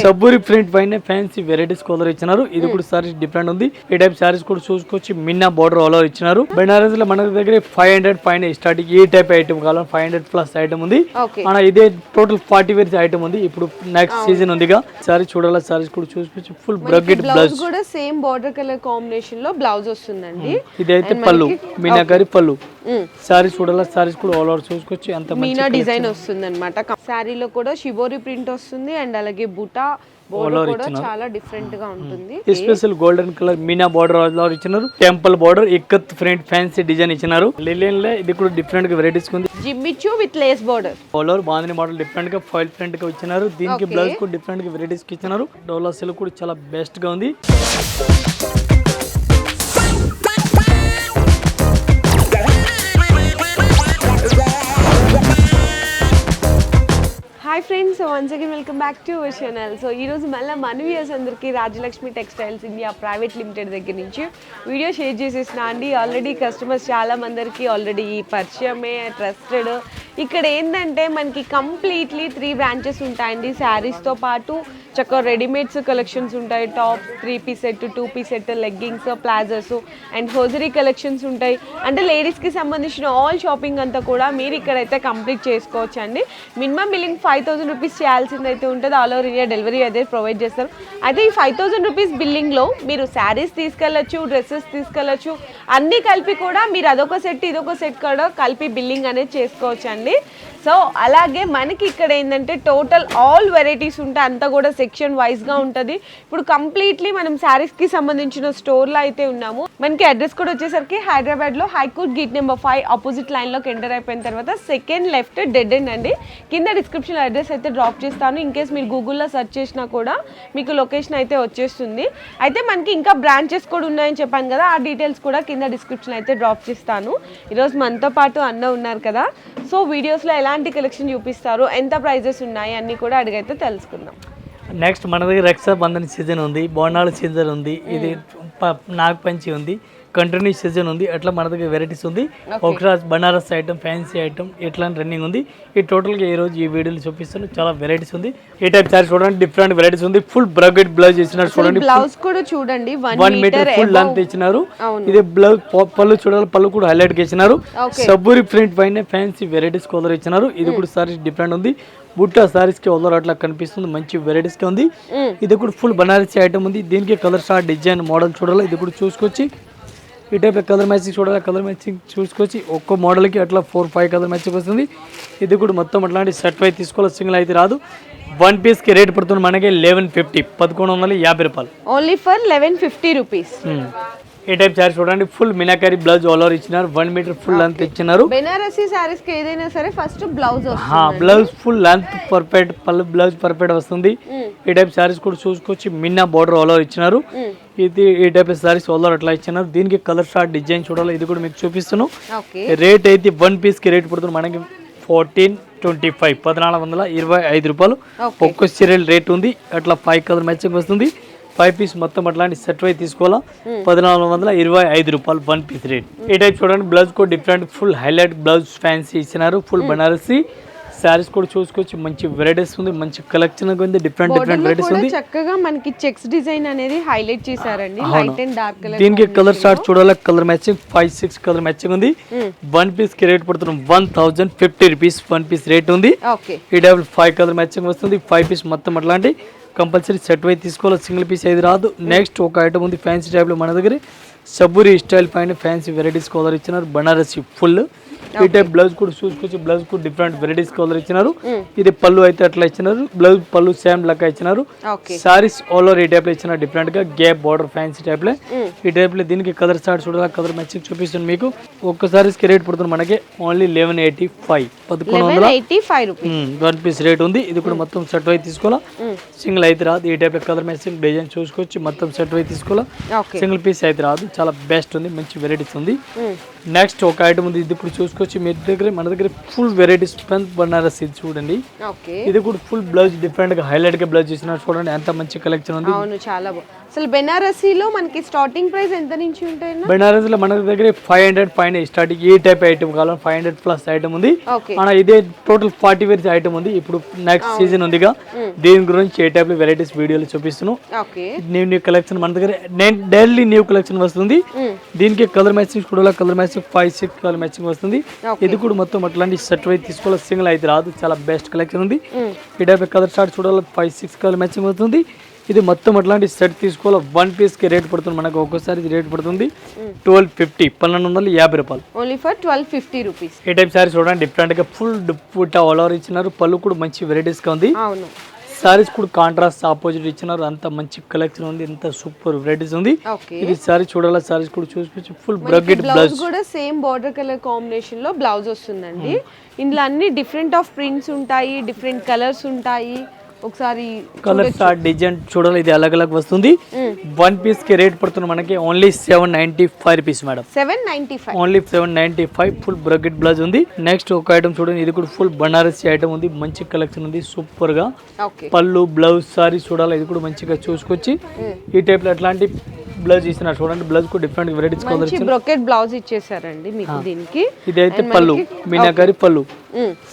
Saburi print పైన fancy varieties colour ఇచ్చినారు. ఇది కూడా సారీస్ డిఫరెంట్ ఉంది. ఈ టైప్ సారీస్ కూడా చూసుకొచ్చి మిన్నా బార్డర్ ఆల్ ఓవర్ ఇచ్చినారు. బెనారస్లో మన దగ్గర ఫైవ్ హండ్రెడ్ పైన స్టార్టింగ్ ఈ టైప్ ఐటమ్ కావాలి ఫైవ్ హండ్రెడ్ ప్లస్ ఐటమ్ ఉంది. మన ఇదే టోటల్ ఫార్టీ వేర్స్ ఐటమ్ ఉంది. ఇప్పుడు నెక్స్ట్ సీజన్ ఉందిగా. సారీ చూడాలా? సారీస్ కూడా చూసుకొచ్చి ఫుల్ బ్రగెట్ బ్లౌజ్ కూడా సేమ్ బార్డర్ కలర్ కాంబినేషన్లో బ్లౌజ్ వస్తుందండి. ఇదైతే పళ్ళు. మీనాకారి పళ్ళు. సారీస్ చూడాలా? సారీస్ కూడా ఆల్ ఓవర్ చూసుకొచ్చి అంత మీనా డిజైన్ వస్తుంది అనమాట శారీలో కూడా షిబోరి ప్రింట్ వస్తుంది అండ్ అలాగే బుటా బోర్డర్ కూడా. చాలా డిఫరెంట్గా ఉంటుంది. Special golden colour Meena border all ఇచ్చినారు. Temple border ikat front fancy design ఇచ్చినారు. లిలియన్లో ఇది కూడా డిఫరెంట్గా వెరైటీస్ ఉంది. జిమ్మిచ్చు with lace border all over bandhani model డిఫరెంట్గా ఫాయిల్ ప్రింట్గా ఇచ్చినారు. దీనికి. బ్లౌజ్ కూడా డిఫరెంట్గా వెరైటీస్ ఇచ్చినారు. డోలా సిల్క్ కూడా చాలా బెస్ట్గా ఉంది. Hi friends once again welcome back to our channel so ఈ రోజు మళ్ళీ మన వ్యూయర్స్ అందరికీ Rajalakshmi textiles India private limited దగ్గర నుంచి వీడియో షేర్ చేసేసిన అండి. ఆల్రెడీ కస్టమర్స్ చాలా మందరికి ఆల్రెడీ పరిచయమే ట్రస్టెడ్ ఇక్కడ ఏంటంటే మనకి కంప్లీట్లీ త్రీ బ్రాంచెస్ ఉంటాయండి. శారీస్తో పాటు చక్కగా రెడీమేడ్స్ కలెక్షన్స్ ఉంటాయి. Top three piece set two piece set leggings palazzos and hosiery collections ఉంటాయి. అంటే లేడీస్కి సంబంధించిన ఆల్ షాపింగ్ అంతా కూడా మీరు ఇక్కడైతే కంప్లీట్ చేసుకోవచ్చు అండి minimum billing five thousand rupees చేయాల్సింది అయితే ఉంటుంది. ఆల్ ఓవర్ ఇండియా డెలివరీ అయితే ప్రొవైడ్ చేస్తారు. అయితే ఈ ఫైవ్ థౌసండ్ రూపీస్ బిల్లింగ్లో మీరు శారీస్ తీసుకెళ్ళచ్చు డ్రెస్సెస్ తీసుకెళ్ళచ్చు. అన్నీ కలిపి కూడా మీరు అదొక సెట్ ఇదొక సెట్ కూడా కలిపి బిల్లింగ్ అనేది చేసుకోవచ్చు అండి సో అలాగే మనకి ఇక్కడ ఏంటంటే టోటల్ ఆల్ వెరైటీస్ ఉంటాయి అంతా కూడా సెక్షన్ వైజ్గా ఉంటుంది. ఇప్పుడు కంప్లీట్లీ మనం శారీస్కి సంబంధించిన స్టోర్లో అయితే ఉన్నాము. మనకి అడ్రస్ కూడా వచ్చేసరికి హైదరాబాద్లో high court gate number five opposite లైన్లోకి ఎంటర్ అయిపోయిన తర్వాత సెకండ్ లెఫ్ట్ డెడ్ ఎండ్ అండి. కింద డిస్క్రిప్షన్ అడ్రస్ అయితే డ్రాప్ చేస్తాను. ఇన్ కేస్ మీరు గూగుల్లో సెర్చ్ చేసినా కూడా మీకు లొకేషన్ అయితే వచ్చేస్తుంది. అయితే మనకి ఇంకా బ్రాంచెస్ కూడా ఉన్నాయని చెప్పాను కదా ఆ డీటెయిల్స్ కూడా కింద డిస్క్రిప్షన్ అయితే డ్రాప్ చేస్తాను. ఈరోజు మనతో పాటు అన్న ఉన్నారు కదా. సో వీడియోస్లో ఎలాంటి కలెక్షన్ చూపిస్తారు? ఎంత ప్రైజెస్ ఉన్నాయి? అన్నీ కూడా అడిగైతే తెలుసుకుందాం. నెక్స్ట్ మన దగ్గర రక్షాబంధన్ సీజన్ ఉంది బోనాల సీజన్ ఉంది ఇది నాగపంచి ఉంది. కంటిన్యూ సీజన్ ఉంది. అట్లా మన దగ్గర వెరైటీస్ ఉంది. ఒకసారి బనారస్ ఐటమ్ ఫ్యాన్సీ ఐటమ్ ఇట్లా రన్నింగ్ ఉంది. ఈ టోటల్గా ఈ రోజు ఈ వీడియోలో చూపిస్తాను చాలా వెరైటీస్ ఉంది. ఈ టైప్ సారీ చూడండి డిఫరెంట్ వెరైటీస్ ఉంది. ఫుల్ బ్రగెట్ బ్లౌజ్ ఇచ్చినారు చూడండి. బ్లౌజ్ కూడా చూడండి. వన్ మీటర్ ఫుల్ లెంత్ ఇచ్చినారు. ఇది బ్లౌజ్ పళ్ళు చూడాలి పళ్ళు కూడా హైలైట్ ఇచ్చినారు. సబ్బూరి ప్రింట్ పైన ఫ్యాన్సీ వెరైటీస్ కలర్ ఇచ్చినారు. ఇది కూడా సారీస్ డిఫరెంట్ ఉంది. బుట్టా సారీస్కి కలర్ అట్లా కనిపిస్తుంది. మంచి వెరైటీస్గా ఉంది. ఇది కూడా ఫుల్ బనారసీ ఐటమ్ ఉంది. దీనికి కలర్ స్టార్ డిజైన్ మోడల్ చూడాలి. ఇది కూడా చూసుకొచ్చి ఈ టైప్ కలర్ మ్యాచింగ్ చూడాలి. కలర్ మ్యాచింగ్ చూసుకొచ్చి ఒక్కో మోడల్కి అట్లా ఫోర్ ఫైవ్ కలర్ మ్యాచింగ్ వస్తుంది. ఇది కూడా మొత్తం అట్లాంటి సెట్ అయితే తీసుకోవాలి. సింగిల్ అయితే రాదు. వన్ పీస్కి రేట్ పడుతుంది మనకి లెవెన్ ఫిఫ్టీ పదకొండు వందల యాభై రూపాయలు. Only for eleven fifty rupees. ఈ టైప్ సారీ చూడండి full meenakari blouse all over ఇచ్చినారు వన్ మీటర్ ఫుల్ లెంత్ ఇచ్చినారు. బెనారసీ శారీస్కి ఏదైనా సరే first blouse blouse full length perfect పళ్ళు బ్లౌజ్ పర్ఫెక్ట్ వస్తుంది. ఈ టైప్ సారీస్ కూడా చూసుకొచ్చి మిన్నా బార్డర్ ఆల్ ఓవర్ ఇచ్చినారు. ఇది ఈ టైప్ సారీస్ ఆల్ ఓవర్ అట్లా ఇచ్చినారు. దీనికి కలర్ షార్ట్ డిజైన్ చూడాలి ఇది కూడా మీకు చూపిస్తున్నాను ఓకే రేట్ అయితే వన్ పీస్కి రేట్ పడుతుంది మనకి ఫోర్టీన్ ట్వంటీ ఫైవ్ పద్నాలుగు వందల ఇరవై ఐదు రూపాయలు. ఒక్క సీరియల్ రేట్ ఉంది. అట్లా ఫైవ్ కలర్ మ్యాచింగ్ వస్తుంది. ఫైవ్ పీస్ మొత్తం అట్లాంటి సెట్ వై తీసుకోవాలా? పద్నాలుగు వందల ఇరవై ఐదు రూపాయలు వన్ పీస్ రేట్ ఈ టైప్ చూడండి బ్లౌజ్ కూడా different full highlight blouse fancy ఇచ్చినారు ఫుల్ బనారసి శారీస్ కూడా చూసుకోవచ్చు మంచి వెరైటీస్ ఉంది మంచి కలెక్షన్ ఉంది డిఫరెంట్ డిఫరెంట్ వెరైటీస్ ఉంది. చక్కగా మనకి చెక్స్ డిజైన్ అనేది హైలైట్ చేశారండి. లైట్ అండ్ డార్క్ కలర్ దీనికి కలర్ స్టార్ట్ చూడాలి? Colour matching five six colour matching ఉంది. వన్ పీస్కి రేట్ పడుతుంది one thousand fifty rupees one piece rate ఉంది. ఈ డబుల్ ఫైవ్ కలర్ మ్యాచింగ్ వస్తుంది. ఫైవ్ పీస్ మొత్తం అట్లాంటి కంపల్సరీ సెట్ వై తీసుకోవాలి. సింగిల్ పీస్ అయితే రాదు. నెక్స్ట్ ఒక ఐటమ్ ఉంది ఫ్యాన్సీ టైప్లో మన దగ్గర. సబ్బురి స్టైల్ పైన ఫ్యాన్సీ వెరైటీస్ కలర్ ఇచ్చినారు. బనారసి ఫుల్ ఈ టైప్ బ్లౌజ్ కూడా చూసుకొచ్చి బ్లౌజ్ కూడా డిఫరెంట్ వెరైటీస్ కలర్ ఇచ్చినారు. ఇది పళ్ళు అయితే అట్లా ఇచ్చినారు. బ్లౌజ్ పళ్ళు సేమ్ లెక్క ఇచ్చినారు. సారీస్ ఆల్ ఓవర్ ఈ టైప్లో ఇచ్చిన డిఫరెంట్గా గ్యాప్ బార్డర్ ఫ్యాన్సీ టైప్లో. ఈ టైప్లో దీనికి కలర్ స్టార్ట్ చూడాలి? కలర్ మ్యాచింగ్ చూపిస్తుంది మీకు. ఒక్క సారీస్కి రేట్ పడుతుంది మనకి. ఓన్లీ లెవెన్ ఎయిటీ ఫైవ్ పదకొండు వందల? వన్ పీస్ రేట్ ఉంది. ఇది కూడా మొత్తం సెట్ వై తీసుకోవాలా? సింగిల్ అయితే రాదు. ఈ టైప్ కలర్ మ్యాచింగ్ డిజైన్ చూసుకొచ్చి మొత్తం సెట్ వై తీసుకోవాలా? సింగిల్ పీస్ అయితే రాదు. చాలా బెస్ట్ ఉంది. మంచి వెరైటీస్ ఉంది. నెక్స్ట్ ఒక ఐటమ్ ఉంది. ఇది ఇప్పుడు చూసుకొచ్చి మీ దగ్గర మన దగ్గర ఫుల్ వెరైటీస్ బనారస్ ఇది చూడండి. ఓకే ఇది కూడా ఫుల్ బ్లౌజ్ డిఫరెంట్గా హైలైట్గా బ్లౌజ్ చేసిన చూడండి ఎంత మంచి కలెక్షన్ ఉంది. అవును చాలా అసలు బెనారసీలో మనకి స్టార్టింగ్ ప్రైస్ ఎంత నుంచి ఉంటాయన్నా బెనారస్లో మన దగ్గర ఫైవ్ హండ్రెడ్ పైన స్టార్టింగ్ ఏ టైప్ ఐటమ్ కావాలి ఫైవ్ హండ్రెడ్ ప్లస్ ఐటమ్ ఉంది. మన ఇదే టోటల్ ఫార్టీ వేర్స్ ఐటమ్ ఉంది. ఇప్పుడు నెక్స్ట్ సీజన్ ఉందిగా. దీని గురించి ఏ టైప్ వెరైటీస్ వీడియోలు చూపిస్తున్నాం. ఓకే న్యూ న్యూ కలెక్షన్ మన దగ్గర డైలీ న్యూ కలెక్షన్ వస్తుంది. దీనికి కలర్ మ్యాచింగ్ కూడా colour matching five six colour matching వస్తుంది. ఇది కూడా మొత్తం అట్లాంటి షర్ట్ వైజ్ తీసుకోవాలి? సింగిల్ అయితే రాదు. చాలా బెస్ట్ కలెక్షన్ ఉంది. ఈ టైప్ కలర్ షార్ట్ చూడాలి? ఫైవ్ సిక్స్ కలర్ మ్యాచింగ్ వస్తుంది. ఇది మొత్తం అట్లాంటి సెట్ తీసుకోవాలి? వన్ పీస్కి రేట్ పడుతుంది మనకు. ఒక్కోసారి రేట్ పడుతుంది ట్వెల్వ్ ఫిఫ్టీ పన్నెండు వందల యాభై రూపాయలు. Only for twelve fifty rupees ఈ టైప్ సారీ చూడండి డిఫరెంట్గా ఫుల్ పుట్ట ఆల్ ఓవర్ ఇచ్చినారు. పళ్ళు కూడా మంచి వెరైటీస్గా ఉంది. అవును. సారీస్ కూడా కాంట్రాస్ట్ ఆపోజిట్ ఇచ్చినారు. అంత మంచి కలెక్షన్ ఉంది. ఎంత సూపర్ వెరైటీస్ ఉంది. ఇది సారీ చూడాలా? సారీస్ కూడా చూసుకోవచ్చు ఫుల్ బ్రగ్గెట్ బ్లౌజ్ బ్లౌజ్ కూడా సేమ్ బార్డర్ కలర్ కాంబినేషన్లో బ్లౌజ్ వస్తుందండి. ఇందులో అన్ని డిఫరెంట్ ఆఫ్ ప్రింట్స్ ఉంటాయి డిఫరెంట్ కలర్స్ ఉంటాయి. ఒకసారి కలర్స్ ఆ డిజైన్ చూడాలి ఇది అలగ్ అలగ్ వస్తుంది వన్ పీస్కి రేట్ పడుతుంది మనకి only seven ninety five rupees madam seven ninety five only seven ninety five full brocade blouse ఉంది. నెక్స్ట్ ఒక ఐటమ్ చూడండి ఇది కూడా ఫుల్ బనారసి ఐటమ్ ఉంది. మంచి కలెక్షన్ ఉంది సూపర్గా. పళ్ళు బ్లౌజ్ సారీ చూడాలి ఇది కూడా మంచిగా చూసుకొచ్చి. ఈ టైప్లో అట్లాంటి బ్లౌజ్ ఇస్తున్నారు చూడండి బ్లౌజ్ కూడా different varieties colour brocade blouse ఇచ్చేసారండి మీకు దీనికి. ఇదైతే పళ్ళు మీనాకారి పళ్ళు.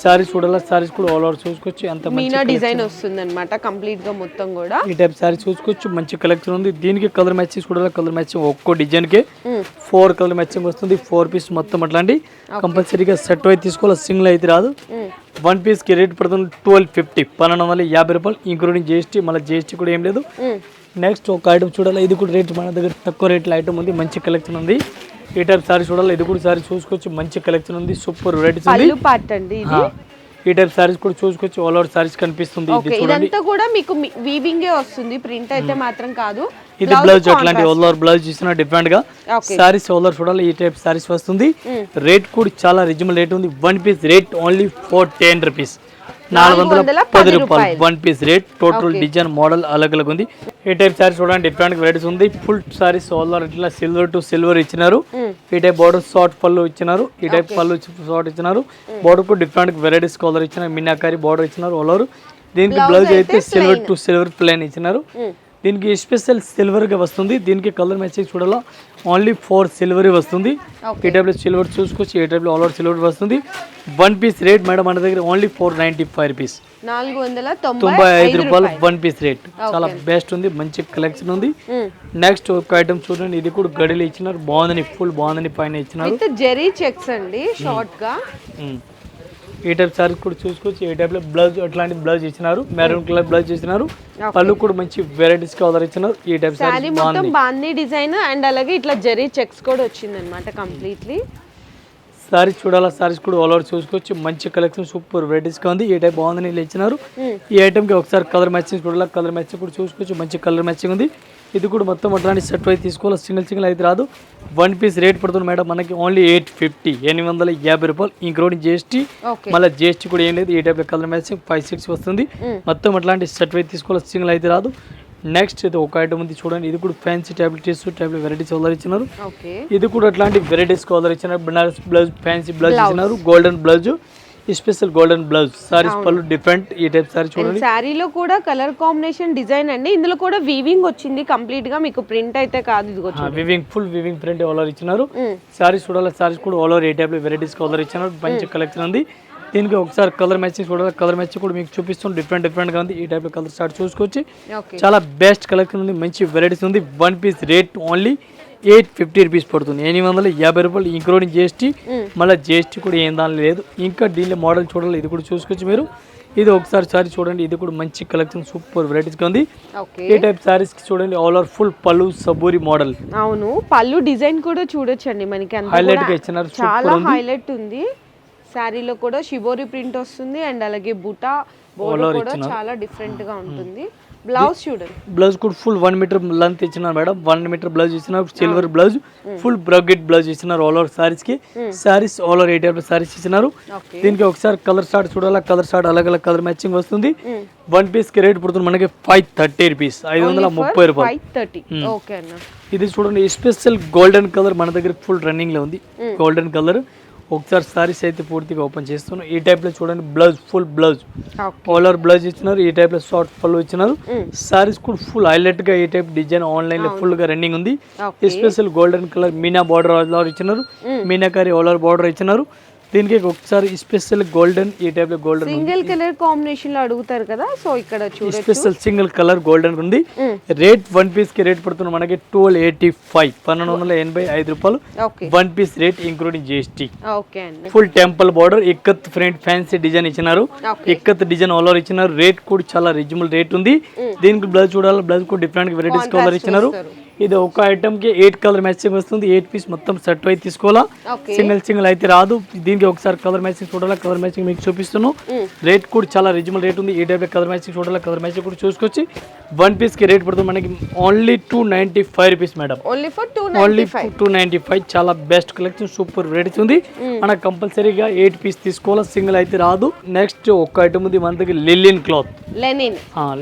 సారీస్ చూడాలి? సారీస్ కూడా ఆల్ ఓవర్ చూసుకోవచ్చు. ఎంత మంచి మీనా డిజైన్ వస్తుంది అనమాట కంప్లీట్గా మొత్తం కూడా. ఈ టైప్ సారీ చూసుకోవచ్చు. మంచి కలెక్షన్ ఉంది. దీనికి కలర్ మ్యాచింగ్ చూడాలి? కలర్ మ్యాచింగ్ ఒక్కో డిజైన్కి. ఫోర్ కలర్ మ్యాచింగ్ వస్తుంది. ఫోర్ పీస్ మొత్తం అట్లాంటి. కంపల్సరీగా సెట్ అయితే తీసుకోవాలి? సింగిల్ అయితే రాదు. వన్ పీస్కి రేట్ పడుతుంది ట్వెల్వ్ ఫిఫ్టీ పన్నెండు వందల యాభై రూపాయలు ఇంక్లూడింగ్ జిఎస్టీ మళ్ళీ జిఎస్టీ కూడా ఏం లేదు. నెక్స్ట్ ఒక ఐటమ్ చూడాలి? ఇది కూడా రేట్ మన దగ్గర తక్కువ రేట్లో ఐటమ్ ఉంది. మంచి కలెక్షన్ ఉంది. ఈ టైప్ సారీ చూడాలి. ఇది కూడా సారీ చూసుకోవచ్చు మంచి కలెక్షన్ ఉంది. సూపర్ వెరైటీస్ ఉంది. పార్ట్ అండి ఇది? ఈ టైప్ సారీస్ కూడా చూసుకోవచ్చు ఆల్ ఓవర్ సారీస్ కనిపిస్తుంది. ఇది ఓకే చూడండి. ఇదంతా కూడా మీకు వీవింగే వస్తుంది. ప్రింట్ అయితే మాత్రం కాదు. ఇది బ్లౌజ్ అట్లాంటి ఓలర్ బ్లౌజ్ ఇస్తున్నా డిఫరెంట్గా సారీస్ ఓలర్ చూడాలి. ఈ టైప్ సారీస్ వస్తుంది. రేట్ కూడా చాలా రిజనబుల్ రేట్ ఉంది. One piece rate only four ten rupees నాలుగు వందల పది రూపాయలు. One piece rate total design model అలగ్ అలగ్ ఉంది. ఈ టైప్ సారీస్ చూడండి డిఫరెంట్ వెరైటీస్ ఉంది. ఫుల్ సారీస్ ఓలర్ ఇట్లా సిల్వర్ టు సిల్వర్ ఇచ్చినారు. ఈ టైప్ బోర్డర్ షార్ట్ పళ్ళు ఇచ్చినారు. ఈ టైప్ పళ్ళు షార్ట్ ఇచ్చినారు. బోర్డర్ కూడా డిఫరెంట్ వెరైటీస్ కలర్ ఇచ్చినారు. మినాకారి బోర్డర్ ఇచ్చినారు. ఓలర్ దీనికి బ్లౌజ్ అయితే సిల్వర్ టు సిల్వర్ ప్లేన్ ఇచ్చినారు. దీనికి స్పెషల్ సిల్వర్గా వస్తుంది. దీనికి కలర్ మ్యాచింగ్ చూడాలా. ఓన్లీ ఫోర్ సిల్వర్ వస్తుంది. ఈ టైప్లో సిల్వర్ చూసుకోవచ్చు. లో ఆల్ ఓవర్ సిల్వర్ వస్తుంది. వన్ పీస్ రేట్ మేడం మన దగ్గర only four ninety five rupees తొంభై ఐదు రూపాయలు వన్ పీస్ రేట్ చాలా బెస్ట్ ఉంది. మంచి కలెక్షన్ ఉంది. నెక్స్ట్ ఒక ఐటమ్ చూడండి. ఇది కూడా గడిలో ఇచ్చినారు. బాగుందని ఫుల్ బాగుందని పైన ఇచ్చినారు. జెరీ చెక్స్ అండి షార్ట్గా. మ్మ్. ఈ టైప్ సారీస్ కూడా చూసుకోవచ్చు ఈ టైప్లో బ్లౌజ్ అట్లాంటి బ్లౌజ్ ఇచ్చినారు మెరూన్ కలర్ బ్లౌజ్ ఇచ్చినారు. పళ్ళు కూడా మంచి వెరైటీస్ కలర్ ఇచ్చినారు ఈ టైప్ సారీస్ మొత్తం బాగుంది. డిజైన్ అండ్ అలాగే ఇట్లా జెరీ చెక్స్ కూడా వచ్చింది అనమాట కంప్లీట్లీ సారీస్ చూడాలా సారీస్ కూడా ఆల్ ఓవర్ చూసుకోవచ్చు. మంచి కలెక్షన్ సూపర్ వెరైటీస్గా ఉంది. ఈ టైప్ బాగుందని ఇచ్చినారు. ఈ ఐటమ్కి ఒకసారి కలర్ మ్యాచింగ్ చూడాలా కలర్ మ్యాచింగ్ కూడా చూసుకోవచ్చు. మంచి కలర్ మ్యాచింగ్ ఉంది. ఇది కూడా మొత్తం అట్లాంటి సెట్ అయితే తీసుకోవాలి? సింగిల్ సింగిల్ అయితే రాదు. వన్ పీస్ రేట్ పడుతుంది మేడం. మనకి ఓన్లీ ఎయిట్ ఫిఫ్టీ ఎనిమిది వందల యాభై రూపాయలు. ఇంక్లూడింగ్ జిఎస్టీ మళ్ళీ జిఎస్టీ కూడా ఏం లేదు. ఈ type colour matching five six వస్తుంది. మొత్తం అట్లాంటి సెట్ అయితే తీసుకోవాలి? సింగిల్ అయితే రాదు. నెక్స్ట్ ఇది ఒక ఐటమ్ ఉంది చూడండి. ఇది కూడా fancy tablets tablet varieties colour ఇచ్చినారు. ఇది కూడా అట్లాంటి వెరైటీస్ కలర్ ఇచ్చినారు. బనారస్ బ్లౌజ్ ఫ్యాన్సీ బ్లౌజ్ ఇచ్చినారు. Golden blouse special golden blouse. Saris పళ్ళు డిఫరెంట్ ఈ టైప్ సారీ చూడండి. శారీలో కూడా కలర్ కాంబినేషన్ డిజైన్ అండి. ఇందులో కూడా వీవింగ్ వచ్చింది కంప్లీట్గా. మీకు ప్రింట్ అయితే కాదు ఇది weaving full weaving print all ఇచ్చినారు. సారీస్ చూడాలి సారీస్ కూడా ఆల్ ఓవర్ ఏ టైప్ వెరైటీస్ కలర్ ఇచ్చినారు. మంచి కలెక్షన్ ఉంది. దీనికి ఒకసారి కలర్ మ్యాచింగ్ చూడాలి. కలర్ మ్యాచింగ్ కూడా మీకు చూపిస్తుంది డిఫరెంట్ డిఫరెంట్గా ఉంది. ఈ టైప్ కలర్ స్టార్ట్ చూసుకోవచ్చు చాలా బెస్ట్ కలెక్షన్ ఉంది. మంచి వెరైటీస్ ఉంది. One piece rate only eight fifty rupees పడుతుంది. ఎనిమిది వందల యాభై రూపాయలు ఇంక్లూడింగ్ జిఎస్టీ మళ్ళీ జిఎస్టీ కూడా ఏం దాని లేదు. ఇంకా దీనిలో మోడల్ చూడాలి ఇది కూడా చూసుకోవచ్చు మీరు. ఇది ఒకసారి సారీ చూడండి ఇది కూడా మంచి కలెక్షన్ సూపర్ వెరైటీస్గా ఉంది. ఈ టైప్ సారీస్ చూడండి ఆల్ ఓవర్ ఫుల్ పళ్ళు సబూరి మోడల్ అవును పళ్ళు డిజైన్ కూడా చూడొచ్చండి మనకి హైలైట్గా ఇచ్చినారు చాలా హైలైట్ ఉంది. శారీలో కూడా షిబోరి ప్రింట్ వస్తుంది అండ్ అలాగే బుటా బోర్డర్ కూడా చాలా డిఫరెంట్గా ఉంటుంది. బ్లౌజ్ చూడండి బ్లౌజ్ కూడా ఫుల్ వన్ మీటర్ లెంత్ ఇచ్చినారు మేడం. వన్ మీటర్ బ్లౌజ్ ఇచ్చినారు సిల్వర్ బ్లౌజ్ ఫుల్ బ్రగెట్ బ్లౌజ్ ఇచ్చినారు all over సారీస్కి. Saris all over type saris ఇచ్చినారు. దీనికి ఒకసారి కలర్ స్టార్ట్ చూడాలా? కలర్ స్టార్ట్ అలగ్ కలర్ మ్యాచింగ్ వస్తుంది. వన్ పీస్కి రేట్ పడుతుంది మనకి ఫైవ్ థర్టీ రూపీస్ ఐదు వందల ముప్పై రూపాయలు. అన్న. ఇది చూడండి స్పెషల్ గోల్డెన్ కలర్ మన దగ్గర ఫుల్ రన్నింగ్లో ఉంది. గోల్డెన్ కలర్ ఒకసారి సారీస్ అయితే పూర్తిగా ఓపెన్ చేస్తున్నాను. ఈ టైప్లో చూడండి blouse full blouse over blouse ఇచ్చినారు ఈ టైప్లో షార్ట్ పళ్ళు ఇచ్చినారు. సారీస్ కూడా ఫుల్ హైలైట్గా ఈ టైప్ డిజైన్ ఆన్లైన్లో ఫుల్గా రన్నింగ్ ఉంది. Okay special golden colour meena border ఇచ్చినారు. మీనాకారి ఓవర్ బార్డర్ ఇచ్చినారు. దీనికి ఒకసారి స్పెషల్ గోల్డెన్ ఈ టైప్లో గోల్డెన్ సింగిల్ కలర్ కాంబినేషన్లో అడుగుతారు కదా సో ఇక్కడ చూడొచ్చు. స్పెషల్ సింగిల్ కలర్ గోల్డెన్ ఉంది. రేట్ వన్ పీస్కి రేట్ పడుతుంది మనకి ట్వెల్వ్ ఎయిటీ ఫైవ్ పన్నెండు వందల ఎనభై ఐదు రూపాయలు. One piece rate including GST full temple border ikat front fancy design ఇచ్చినారు. ఇక్కత్ డిజైన్ ఆల్ ఓవర్ ఇచ్చినారు. రేట్ కూడా చాలా రిజనబుల్ రేట్ ఉంది. దీనికి బ్లౌజ్ చూడాలి బ్లౌజ్ కూడా డిఫరెంట్ వెరైటీస్ కలర్ ఇచ్చినారు. ఇది ఒక ఐటమ్కి ఎయిట్ కలర్ మ్యాచింగ్ వస్తుంది. ఎయిట్ పీస్ మొత్తం సెట్ అయితే తీసుకోవాలా. సింగిల్ సింగిల్ అయితే రాదు. దీనికి ఒకసారి కలర్ మ్యాచింగ్ చూడాలా. కలర్ మ్యాచింగ్ మీకు చూపిస్తున్నాను. రేట్ కూడా చాలా రిజనబుల్ రేట్ ఉంది. టైప్ కలర్ మ్యాచింగ్ చూడాలా కలర్ మ్యాచింగ్ కూడా చూసుకొచ్చి వన్ పీస్కి రేట్ పడుతుంది మనకి only two ninety five rupees madam only two ninety five చాలా బెస్ట్ కలెక్షన్ సూపర్ వెరైటీస్ ఉంది. మనకు కంపల్సరీగా ఎయిట్ పీస్ తీసుకోవాలి. సింగిల్ అయితే రాదు. నెక్స్ట్ ఒక్క ఐటమ్ ఉంది మన దగ్గర లిలియన్ క్లాత్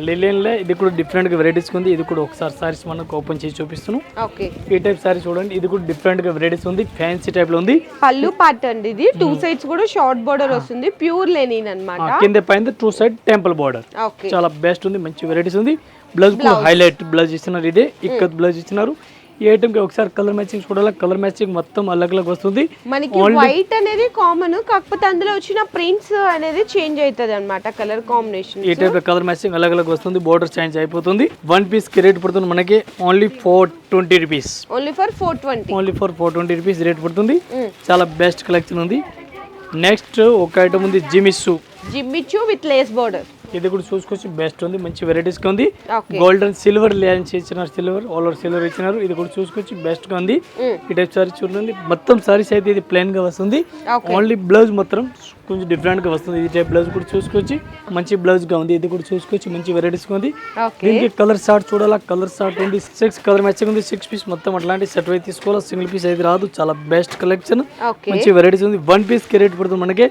లెనిన్లో ఇది కూడా డిఫరెంట్గా వెరైటీస్ ఉంది. ఇది కూడా ఒకసారి సారీస్ మనకు ఓపెన్ చేసి చూపిస్తున్నాను ఓకే. ఈ టైప్ సారీ చూడండి ఇది కూడా డిఫరెంట్గా వెరైటీస్ ఉంది ఫ్యాన్సీ టైప్లో ఉంది. పళ్ళు అండి ఇది. టూ సైడ్స్ కూడా షార్ట్ బోర్డర్ వస్తుంది ప్యూర్ లెనిన్ ఆ, అన్నమాట. కింద పైన టూ సైడ్ టెంపుల్ బార్డర్ చాలా బెస్ట్ ఉంది మంచి వెరైటీస్ ఉంది. బ్లౌజ్ హైలైట్ బ్లౌజ్ ఇచ్చినారు ఇదే. ఇక్కత్ బ్లౌజ్ ఇచ్చినారు ఈ ఐటమ్కి ఒకసారి కలర్ మ్యాచింగ్ చూడాలి? కలర్ మ్యాచింగ్ మొత్తం అలగ్ అలగ్ వస్తుంది. మనకి వైట్ అనేది కామన్ కాకపోతే అందులో వచ్చిన ప్రింట్స్ అనేది చేంజ్ అవుతుంది అనమాట కలర్ కాంబినేషన్ ఈ టైప్ కలర్ మ్యాచింగ్ అలగ్ అలగ్ వస్తుంది బోర్డర్ చేంజ్ అయిపోతుంది. వన్ పీస్కి రేట్ పడుతుంది మనకి only four twenty rupees only for four twenty only for four twenty rupees rate పడుతుంది. చాలా బెస్ట్ కలెక్షన్ ఉంది. నెక్స్ట్ ఒక ఐటమ్ ఉంది జిమిస్సు జిమ్మిచ్చు విత్ లేస్ బోర్డర్ ఇది కూడా చూసుకొచ్చి బెస్ట్ ఉంది మంచి వెరైటీస్గా ఉంది. ఓకే గోల్డెన్ సిల్వర్ లేన్స్ ఇచ్చినారు సిల్వర్ ఆల్ ఓవర్ సిల్వర్ ఇచ్చినారు. ఇది కూడా చూసుకొచ్చి బెస్ట్గా ఉంది. ఈ టైప్ సారీ చూడండి. మొత్తం సారీస్ అయితే ఇది ప్లెయిన్గా వస్తుంది. ఓన్లీ బ్లౌజ్ మాత్రం కొంచెం డిఫరెంట్గా వస్తుంది. ఇది టైప్ బ్లౌజ్ కూడా చూసుకొచ్చి మంచి బ్లౌజ్గా ఉంది. ఇది కూడా చూసుకొచ్చి మంచి వెరైటీస్గా ఉంది. దీనికి కలర్ షార్ట్ చూడాలా? కలర్ షార్ట్ ఉంది సిక్స్ కలర్ మ్యాచింగ్ ఉంది. సిక్స్ పీస్ మొత్తం అట్లాంటి సెట్ అయితే తీసుకోవాలి? సింగిల్ పీస్ అయితే రాదు. చాలా బెస్ట్ కలెక్షన్ మంచి వెరైటీస్ ఉంది. వన్ పీస్కి రేట్ పడుతుంది మనకి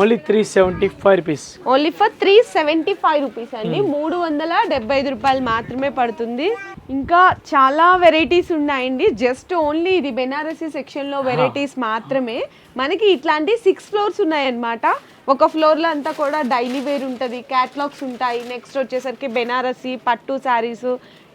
only three seventy five rupees only for three seventy five rupees అండి మూడు వందల డెబ్బై ఐదు రూపాయలు మాత్రమే పడుతుంది. ఇంకా చాలా వెరైటీస్ ఉన్నాయండి. జస్ట్ ఓన్లీ ఇది బెనారసీ సెక్షన్లో వెరైటీస్ మాత్రమే. మనకి ఇట్లాంటి సిక్స్ ఫ్లోర్స్ ఉన్నాయన్నమాట. ఒక ఫ్లోర్లో అంతా కూడా డైలీ వేర్ ఉంటుంది. క్యాట్లాగ్స్ ఉంటాయి. నెక్స్ట్ వచ్చేసరికి బెనారసీ పట్టు saris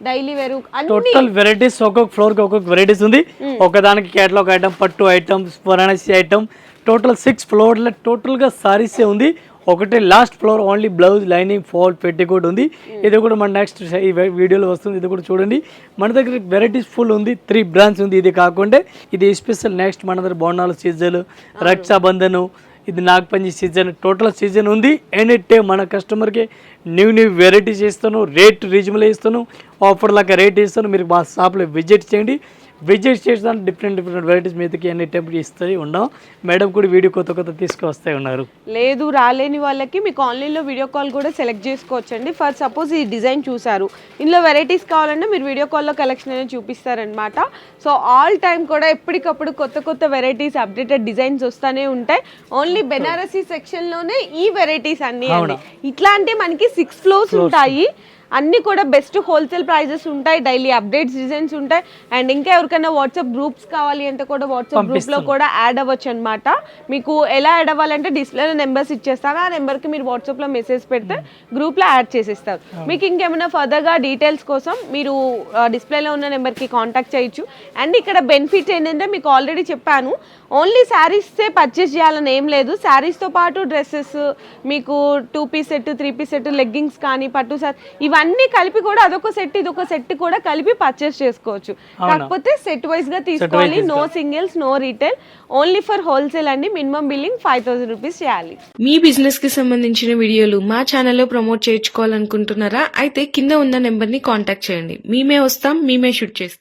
daily wear total varieties ఒక్కొక్క ఫ్లోర్కి ఒక్కొక్క వెరైటీస్ ఉంది. ఒకదానికి కేటలాగ్ ఐటమ్ పట్టు item Varanasi item total six ఫ్లోర్ల టోటల్గా సారీసే ఉంది. ఒకటి last floor only blouse lining fall petticoat ఉంది. ఇది కూడా మన నెక్స్ట్ ఈ వీడియోలో వస్తుంది. ఇది కూడా చూడండి. మన దగ్గర వెరైటీస్ ఫుల్ ఉంది. త్రీ బ్రాంచ్ ఉంది. ఇది కాకుండా ఇది స్పెషల్ నెక్స్ట్ మన దగ్గర బోనాలు సీజన్ రక్షాబంధన్ ఇది నాగపంచి సీజన్ టోటల్ సీజన్ ఉంది. ఎనీ టైం మన కస్టమర్కి న్యూ న్యూ వెరైటీస్ ఇస్తాను రేట్ రీజనబుల్ ఇస్తాను ఆఫర్ లాగా రేట్ ఇస్తాను. మీరు మా షాప్లో విజిట్ చేయండి. విజిట్ చేసిన డిఫరెంట్ డిఫరెంట్ వెరైటీస్ మీదకి ఎన్ని టైం ఇస్తాయి ఉన్నాం. మేడం కూడా వీడియో కొత్త కొత్త తీసుకొస్తాయి ఉన్నారు. లేదు రాలేని వాళ్ళకి మీకు ఆన్లైన్లో వీడియో కాల్ కూడా సెలెక్ట్ చేసుకోవచ్చు అండి ఫర్ సపోజ్ ఈ డిజైన్ చూసారు ఇందులో వెరైటీస్ కావాలంటే మీరు వీడియో కాల్లో కలెక్షన్ అనేది చూపిస్తారనమాట సో ఆల్ టైం కూడా ఎప్పటికప్పుడు కొత్త కొత్త వెరైటీస్ అప్డేటెడ్ డిజైన్స్ వస్తూనే ఉంటాయి. ఓన్లీ బెనారసీ సెక్షన్లోనే ఈ వెరైటీస్ అన్నీ ఇట్లాంటి మనకి సిక్స్ ఫ్లోర్స్ ఉంటాయి. అన్ని కూడా బెస్ట్ హోల్సేల్ ప్రైజెస్ ఉంటాయి డైలీ అప్డేట్స్ డిజైన్స్ ఉంటాయి. అండ్ ఇంకా ఎవరికైనా వాట్సాప్ గ్రూప్స్ కావాలి అంటే కూడా వాట్సాప్ గ్రూప్లో కూడా యాడ్ అవ్వచ్చు అనమాట మీకు ఎలా యాడ్ అవ్వాలంటే డిస్ప్లేలో నెంబర్స్ ఇచ్చేస్తాను. ఆ నెంబర్కి మీరు వాట్సాప్లో మెసేజ్ పెడితే గ్రూప్లో యాడ్ చేసేస్తారు. మీకు ఇంకేమైనా ఫర్దర్గా డీటెయిల్స్ కోసం మీరు డిస్ప్లేలో ఉన్న నెంబర్కి కాంటాక్ట్ చేయొచ్చు. అండ్ ఇక్కడ బెనిఫిట్ ఏంటంటే మీకు ఆల్రెడీ చెప్పాను ఓన్లీ శారీసే పర్చేస్ చేయాలని ఏం లేదు. శారీస్తో పాటు డ్రెస్సెస్ మీకు two piece set three piece set leggings కానీ పట్టు సార్ ఇవన్నీ కలిపి కూడా అదొక సెట్ ఇదొక సెట్ కూడా కలిపి పర్చేస్ చేసుకోవచ్చు. కాకపోతే సెట్ వైజ్గా తీసుకోవాలి. No singles no retail only for wholesale అండి. Minimum billing five thousand rupees చేయాలి. మీ బిజినెస్కి సంబంధించిన వీడియోలు మా ఛానల్లో ప్రమోట్ చేయించుకోవాలనుకుంటున్నారా? అయితే కింద ఉన్న నెంబర్ని కాంటాక్ట్ చేయండి. మేమే వస్తాం మేమే షూట్ చేస్తాం.